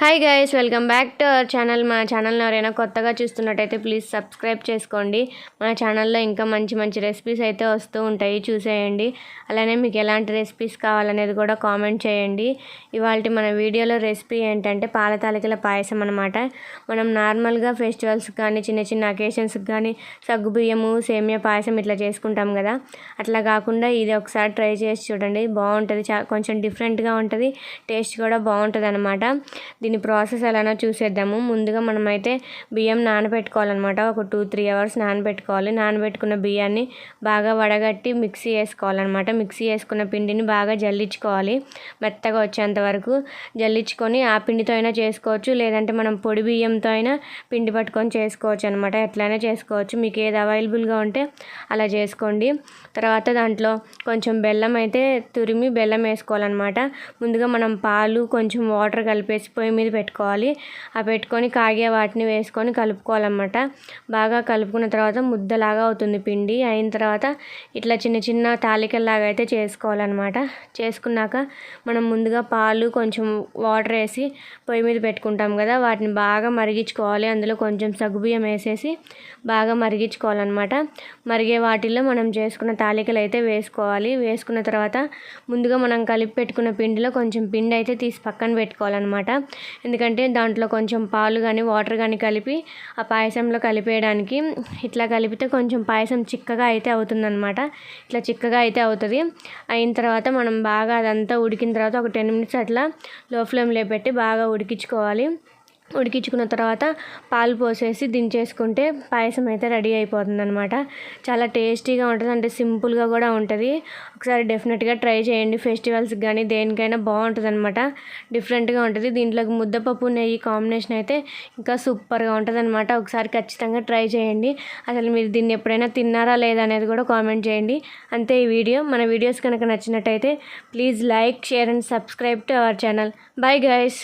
Hi guys welcome back to our channel మన ఛానల్ని ఎవరైనా కొత్తగా చూస్తున్నట్టయితే ప్లీజ్ సబ్స్క్రైబ్ చేసుకోండి. మన ఛానల్లో ఇంకా మంచి మంచి రెసిపీస్ అయితే వస్తూ ఉంటాయి. చూసేయండి. అలానే మీకు ఎలాంటి రెసిపీస్ కావాలనేది కూడా కామెంట్ చేయండి. ఇవాళ మన వీడియోలో రెసిపీ ఏంటంటే పాల తాలికల పాయసం అనమాట మనం నార్మల్గా ఫెస్టివల్స్కి కానీ చిన్న చిన్న అకేషన్స్కి కానీ సగ్గుబియ్యము సేమియా పాయసం ఇట్లా చేసుకుంటాం కదా. అట్లా కాకుండా ఇది ఒకసారి ట్రై చేసి చూడండి. బాగుంటుంది. చా కొంచెం డిఫరెంట్గా ఉంటుంది. టేస్ట్ కూడా బాగుంటుంది అనమాట దీని ప్రాసెస్ ఎలానో చూసేద్దాము. ముందుగా మనమైతే బియ్యం నానబెట్టుకోవాలన్నమాట. ఒక టూ త్రీ అవర్స్ నానబెట్టుకోవాలి. నానబెట్టుకున్న బియ్యాన్ని బాగా వడగట్టి మిక్సీ వేసుకోవాలన్నమాట. మిక్సీ వేసుకున్న పిండిని బాగా జల్లించుకోవాలి. మెత్తగా వచ్చేంత వరకు జల్లించుకొని ఆ పిండితో అయినా చేసుకోవచ్చు. లేదంటే మనం పొడి బియ్యంతో అయినా పిండి పట్టుకొని చేసుకోవచ్చు అనమాట ఎట్లయినా చేసుకోవచ్చు. మీకు ఏది అవైలబుల్గా ఉంటే అలా చేసుకోండి. తర్వాత దాంట్లో కొంచెం బెల్లం అయితే తురిమి బెల్లం వేసుకోవాలన్నమాట. ముందుగా మనం పాలు కొంచెం వాటర్ కలిపేసి పొయ్యి మీద పెట్టుకోవాలి. ఆ పెట్టుకొని కాగే వాటిని వేసుకొని కలుపుకోవాలన్నమాట. బాగా కలుపుకున్న తర్వాత ముద్దలాగా అవుతుంది పిండి. అయిన తర్వాత ఇట్లా చిన్న చిన్న తాలికల్లాగా అయితే చేసుకోవాలన్నమాట. చేసుకున్నాక మనం ముందుగా పాలు కొంచెం వాటర్ వేసి పొయ్యి మీద పెట్టుకుంటాం కదా. వాటిని బాగా మరిగించుకోవాలి. అందులో కొంచెం సగ్గుబియ్యం వేసేసి బాగా మరిగించుకోవాలన్నమాట. మరిగే వాటిల్లో మనం చేసుకున్న తాలికలు అయితే వేసుకోవాలి. వేసుకున్న తర్వాత ముందుగా మనం కలిపి పెట్టుకున్న పిండిలో కొంచెం పిండి అయితే తీసి పక్కన పెట్టుకోవాలన్నమాట. ఎందుకంటే దాంట్లో కొంచెం పాలు కానీ వాటర్ కానీ కలిపి ఆ పాయసంలో కలిపేయడానికి ఇట్లా కలిపితే కొంచెం పాయసం చిక్కగా అయితే అవుతుందన్నమాట. ఇట్లా చిక్కగా అయితే అవుతుంది. అయిన తర్వాత మనం బాగా అదంతా ఉడికిన తర్వాత ఒక టెన్ మినిట్స్ అట్లా లో ఫ్లేమ్లో పెట్టి బాగా ఉడికించుకోవాలి. ఉడికించుకున్న తర్వాత పాలు పోసేసి దించేసుకుంటే పాయసం అయితే రెడీ అయిపోతుంది అనమాట చాలా టేస్టీగా ఉంటుంది అంటే సింపుల్గా కూడా ఉంటుంది. ఒకసారి డెఫినెట్గా ట్రై చేయండి ఫెస్టివల్స్కి కానీ దేనికైనా బాగుంటుంది అనమాట డిఫరెంట్గా ఉంటుంది. దీంట్లోకి ముద్దపప్పు నెయ్యి కాంబినేషన్ అయితే ఇంకా సూపర్గా ఉంటుంది అనమాట ఒకసారి ఖచ్చితంగా ట్రై చేయండి. అసలు మీరు దీన్ని ఎప్పుడైనా తిన్నారా లేదా అనేది కూడా కామెంట్ చేయండి. అంతే ఈ వీడియో. మన వీడియోస్ కనుక నచ్చినట్టయితే please like share and subscribe to our channel. Bye guys.